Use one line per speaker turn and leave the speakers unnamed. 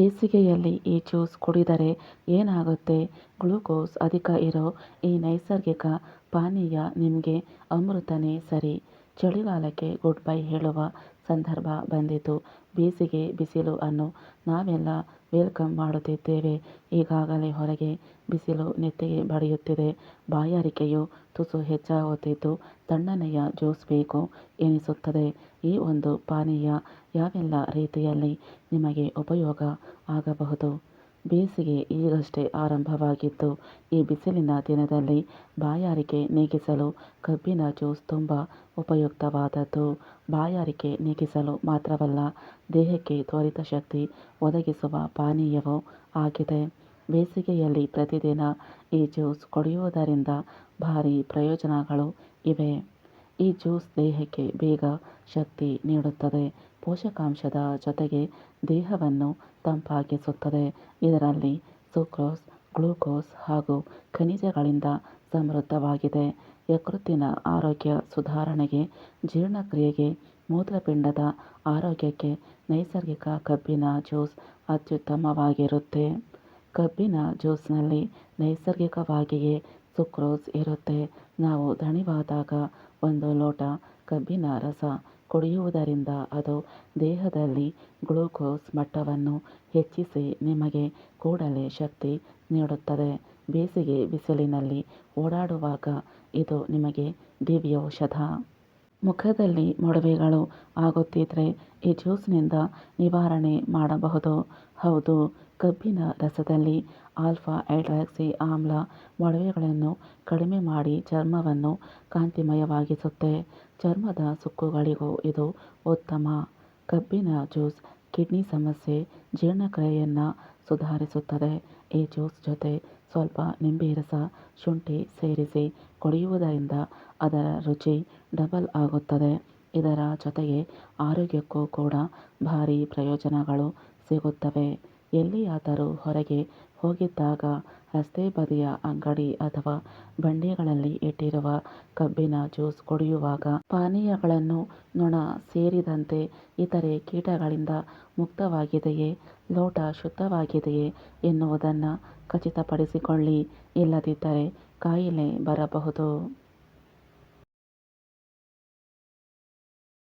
ಬೇಸಿಗೆಯಲ್ಲಿ ಈ ಜ್ಯೂಸ್ ಕುಡಿದರೆ ಏನಾಗುತ್ತೆ? ಗ್ಲೂಕೋಸ್ ಅಧಿಕ ಇರೋ ಈ ನೈಸರ್ಗಿಕ ಪಾನೀಯ ನಿಮ್ಗೆ ಅಮೃತನೇ ಸರಿ. ಚಳಿಗಾಲಕ್ಕೆ ಗುಡ್ ಬೈ ಹೇಳುವ ಸಂದರ್ಭ ಬಂದಿತು. ಬೇಸಿಗೆ ಬಿಸಿಲು ಅನ್ನು ನಾವೆಲ್ಲ ವೆಲ್ಕಮ್ ಮಾಡುತ್ತಿದ್ದೇವೆ. ಈಗಾಗಲೇ ಹೊರಗೆ ಬಿಸಿಲು ನೆತ್ತಿಗೆ ಬಡಿಯುತ್ತಿದೆ. ಬಾಯಾರಿಕೆಯು ತುಸು ಹೆಚ್ಚಾಗುತ್ತಿದ್ದು ತಣ್ಣನೆಯ ಜ್ಯೂಸ್ ಬೇಕು ಎನಿಸುತ್ತದೆ. ಈ ಒಂದು ಪಾನೀಯ ಯಾವೆಲ್ಲ ರೀತಿಯಲ್ಲಿ ನಿಮಗೆ ಉಪಯೋಗ ಆಗಬಹುದು? ಬೇಸಿಗೆ ಈಗಷ್ಟೇ ಆರಂಭವಾಗಿದ್ದು ಈ ಬಿಸಿಲಿನ ದಿನದಲ್ಲಿ ಬಾಯಾರಿಕೆ ನೀಗಿಸಲು ಕಬ್ಬಿನ ಜ್ಯೂಸ್ ತುಂಬ ಉಪಯುಕ್ತವಾದದ್ದು. ಬಾಯಾರಿಕೆ ನೀಗಿಸಲು ಮಾತ್ರವಲ್ಲ, ದೇಹಕ್ಕೆ ತ್ವರಿತ ಶಕ್ತಿ ಒದಗಿಸುವ ಪಾನೀಯವೂ ಆಗಿದೆ. ಬೇಸಿಗೆಯಲ್ಲಿ ಪ್ರತಿದಿನ ಈ ಜ್ಯೂಸ್ ಕುಡಿಯುವುದರಿಂದ ಭಾರಿ ಪ್ರಯೋಜನಗಳು ಇವೆ. ಈ ಜ್ಯೂಸ್ ದೇಹಕ್ಕೆ ಬೇಗ ಶಕ್ತಿ ನೀಡುತ್ತದೆ. ಪೋಷಕಾಂಶದ ಜೊತೆಗೆ ದೇಹವನ್ನು ತಂಪಾಗಿಸುತ್ತದೆ. ಇದರಲ್ಲಿ ಸುಕ್ರೋಸ್, ಗ್ಲೂಕೋಸ್ ಹಾಗೂ ಖನಿಜಗಳಿಂದ ಸಮೃದ್ಧವಾಗಿದೆ. ಯಕೃತ್ತಿನ ಆರೋಗ್ಯ ಸುಧಾರಣೆಗೆ, ಜೀರ್ಣಕ್ರಿಯೆಗೆ, ಮೂತ್ರಪಿಂಡದ ಆರೋಗ್ಯಕ್ಕೆ ನೈಸರ್ಗಿಕ ಕಬ್ಬಿನ ಜ್ಯೂಸ್ ಅತ್ಯುತ್ತಮವಾಗಿರುತ್ತೆ. ಕಬ್ಬಿನ ಜ್ಯೂಸ್ನಲ್ಲಿ ನೈಸರ್ಗಿಕವಾಗಿಯೇ ಸುಕ್ರೋಸ್ ಇರುತ್ತೆ. ನಾವು ದಣಿವಾದಾಗ ಒಂದು ಲೋಟ ಕಬ್ಬಿನ ರಸ ಕುಡಿಯುವುದರಿಂದ ಅದು ದೇಹದಲ್ಲಿ ಗ್ಲೂಕೋಸ್ ಮಟ್ಟವನ್ನು ಹೆಚ್ಚಿಸಿ ನಿಮಗೆ ಕೂಡಲೇ ಶಕ್ತಿ ನೀಡುತ್ತದೆ. ಬೇಸಿಗೆ ಬಿಸಿಲಿನಲ್ಲಿ ಓಡಾಡುವಾಗ ಇದು ನಿಮಗೆ ದಿವ್ಯೌಷಧ. ಮುಖದಲ್ಲಿ ಮೊಡವೆಗಳು ಆಗುತ್ತಿದ್ದರೆ ಈ ಜ್ಯೂಸ್ನಿಂದ ನಿವಾರಣೆ ಮಾಡಬಹುದು. ಹೌದು ಕಬ್ಬಿನ ರಸದಲ್ಲಿ ಆಲ್ಫಾ ಹೈಡ್ರಾಕ್ಸಿ ಆಮ್ಲ ಮೊಡವೆಗಳನ್ನು ಕಡಿಮೆ ಮಾಡಿ ಚರ್ಮವನ್ನು ಕಾಂತಿಮಯವಾಗಿಸುತ್ತೆ. ಚರ್ಮದ ಸುಕ್ಕುಗಳಿಗೂ ಇದು ಉತ್ತಮ. ಕಬ್ಬಿನ ಜ್ಯೂಸ್ ಕಿಡ್ನಿ ಸಮಸ್ಯೆ, ಜೀರ್ಣಕ್ರಿಯೆಯನ್ನು ಸುಧಾರಿಸುತ್ತದೆ. ಈ ಜ್ಯೂಸ್ ಜೊತೆ ಸ್ವಲ್ಪ ನಿಂಬೆ ರಸ ಶುಂಠಿ ಸೇರಿಸಿ ಕುಡಿಯುವುದರಿಂದ ಅದರ ರುಚಿ ಡಬಲ್ ಆಗುತ್ತದೆ. ಇದರ ಜೊತೆಗೆ ಆರೋಗ್ಯಕ್ಕೂ ಕೂಡ ಭಾರಿ ಪ್ರಯೋಜನಗಳು ಸಿಗುತ್ತವೆ. ಎಲ್ಲಿಯಾದರೂ ಹೊರಗೆ ಹೋಗಿದ್ದಾಗ ರಸ್ತೆ ಬದಿಯ ಅಂಗಡಿ ಅಥವಾ ಬಂಡಿಗಳಲ್ಲಿ ಇಟ್ಟಿರುವ ಕಬ್ಬಿನ ಜ್ಯೂಸ್ ಕುಡಿಯುವಾಗ ಪಾನೀಯಗಳನ್ನು ನೊಣ ಸೇರಿದಂತೆ ಇತರೆ ಕೀಟಗಳಿಂದ ಮುಕ್ತವಾಗಿದೆಯೇ, ಲೋಟ ಶುದ್ಧವಾಗಿದೆಯೇ ಎನ್ನುವುದನ್ನು ಖಚಿತಪಡಿಸಿಕೊಳ್ಳಿ. ಇಲ್ಲದಿದ್ದರೆ ಕಾಯಿಲೆ ಬರಬಹುದು.